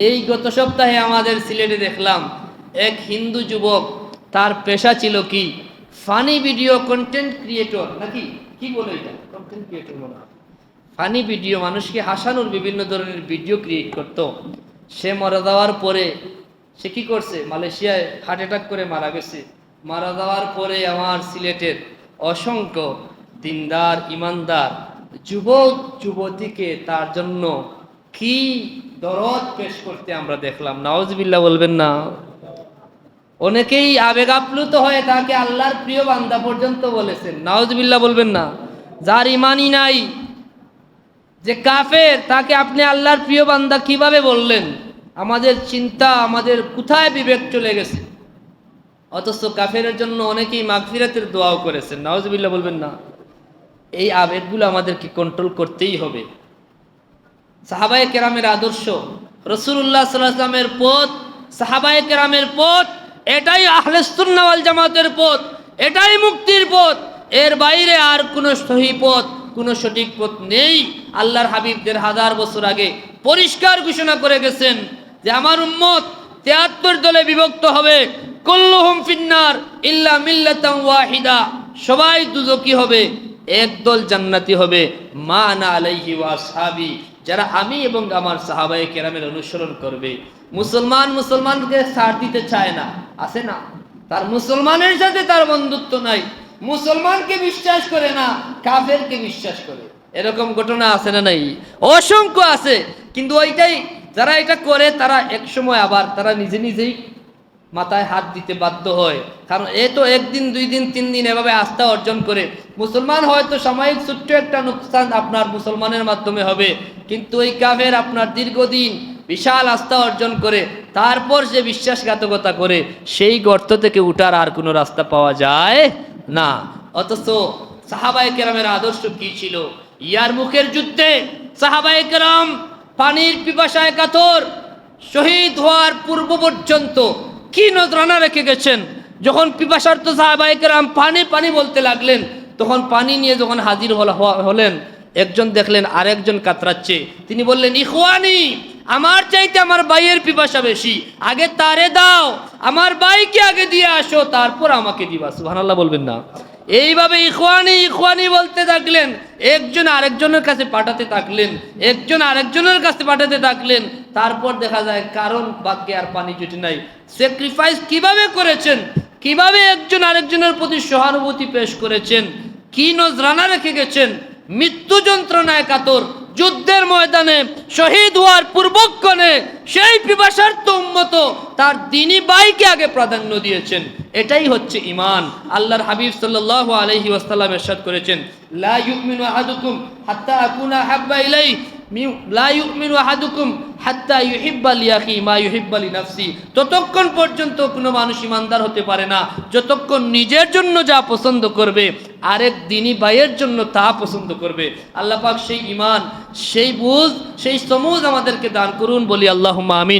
এই গত সপ্তাহে আমাদের সিলেটে দেখলাম এক হিন্দু যুবক, তার পেশা ছিল কি? ফানি ভিডিও কন্টেন্ট ক্রিয়েটর নাকি? কি বলে এটা? কন্টেন্ট ক্রিয়েটর মনে হয়। ফানি ভিডিও মানুষকে হাসানোর বিভিন্ন ধরনের ভিডিও ক্রিয়েট করতো। সে মারা যাওয়ার পরে সে কি করছে? মালয়েশিয়ায় হার্ট অ্যাটাক করে মারা গেছে। মারা যাওয়ার পরে আমার সিলেটের অসংখ্য দিনদার, ইমানদার যুবক, যুবতীকে তার জন্য কি দরদ পেশ করতে আমরা দেখলাম। নওয়াজবিল্লাহ বলবেন না। অনেকেই আবেগ আপ্লুত হয়ে তাকে আল্লাহর প্রিয় বান্দা পর্যন্ত বলেছেন। নওয়াজবিল্লাহ বলবেন না। যার ইমানই নাই, যে কাফের, তাকে আপনি আল্লাহর প্রিয় বান্দা কীভাবে বললেন? আমাদের চিন্তা, আমাদের কোথায় বিবেক চলে গেছে? অথচ কাফের জন্য অনেকেই মাগফিরাতের দোয়াও করেছেন। নওয়াজবিল্লাহ বলবেন না। এই আবেগগুলো আমাদেরকে কন্ট্রোল করতেই হবে। সাহাবায়ে কেরামের আদর্শ। রসুল্লাহ সাল্লামের পথ, সাহাবায়ে কেরামের পথ, এটাই আহলেসুন্নাওয়াল জামাতের পথ, এটাই মুক্তির পথ। এর বাইরে আর কোনো সহি পথ, কোনো সঠিক পথ নেই। আল্লাহর হাবিবদের হাজার বছর আগে পরিষ্কার ঘোষণা করে গেছেন যে আমার উম্মত তেয়াত্তর দলে বিভক্ত হবে। কুল্লুহুম ফিন্নার ইল্লা মিল্লাতাম ওয়াহিদা। সবাই দুজকি হবে। একদল জান্নাতি হবে। মা না আলাইহি ওয়াসহাবি যারা আমি এবং আমার সাহাবায়ে কেরামের অনুসরণ করবে। মুসলমান মুসলমানকে ছাড় দিতে চায় না, আছে না? তার মুসলমানের সাথে তার বন্ধুত্ব নাই। মুসলমানকে বিশ্বাস করে না, কাফেরকে বিশ্বাস করে। এরকম ঘটনা আছে না নাই? অসংখ্য আছে, কিন্তু ওইটাই, যারা এটা করে তারা এক সময় আবার তারা নিজে নিজেই মাথায় হাত দিতে বাধ্য হয়। কারণ এ তো একদিন, দুই দিন, তিন দিন এভাবে আস্থা অর্জন করে। মুসলমান হয়তো সাময়িক ছোট্ট একটা নুকসান আপনার মুসলমানের মাধ্যমে হবে। কিন্তু ওই কাফের আপনার দীর্ঘদিন বিশাল আস্থা অর্জন করে, তারপর যে বিশ্বাসঘাতকতা করে, সেই গর্ত থেকে উঠার আর কোনো রাস্তা পাওয়া যায় না। অথচ সাহাবায়ে কেরামের আদর্শ কি ছিল? ইয়ার মুখের যুদ্ধে সাহাবায়ে কেরাম পানির পিপাসায় কাতর, শহীদ হওয়ার পূর্ব পর্যন্ত কি নজরানা রেখে গেছেন? যখন পিপাসার্থ সাহাবাহিকেরাম পানি পানি বলতে লাগলেন, তখন পানি নিয়ে যখন হাজির হলেন, একজন দেখলেন, আরেকজন কাতরাচ্ছে। তিনি বললেন, ইখওয়ানি, আমার চাইতে আমার ভাইয়ের পিপাসা বেশি। আগে তারে দাও, আমার ভাইকে আগে দিয়ে আসো, তারপর আমাকে দিবা। সুবহানাল্লাহ বলবেন না। এইভাবে ইখওয়ানি ইখওয়ানি বলতে থাকলেন, একজন আরেকজনের কাছে পাঠাতে থাকলেন, একজন আরেকজনের কাছে পাঠাতে থাকলেন তারপর দেখা যায় কারণ বাক্যে আর পানি জুটে নাই। স্যাক্রিফাইস কীভাবে করেছেন? কীভাবে একজন আরেকজনের প্রতি সহানুভূতি পেশ করেছেন? কি নজরানা রেখে গেছেন? মৃত্যু যন্ত্রণায় কাতর। যুদ্ধের ময়দানে শহীদ হওয়ার পূর্বক্ষণে সেই পিপাসার্থ উম্মত তার দিনী বাইকে আগে প্রাধান্য দিয়েছেন। এটাই হচ্ছে ইমান আল্লাহর হাবিব সাল্লাল্লাহু আলাইহি ওয়াসাল্লাম ইরশাদ করেছেন, লা ইউমিনু আহাদুকুম হাত্তা আকুনা হাব্বা ইলাই লা ইউমিনু আহাদুকুম হাত্তা ইউহিব্বা লিয়াখি মা ইউহিব্বালি নাফসি। ততক্ষণ পর্যন্ত কোনো মানুষ ইমানদার হতে পারে না। যতক্ষণ নিজের জন্য যা পছন্দ করবে, আরেক দিনী ভাইয়ের জন্য তা পছন্দ করবে। আল্লাহ পাক সেই ইমান সেই বুঝ, সেই সমুজ আমাদেরকে দান করুন, বলি আল্লাহ আমিন।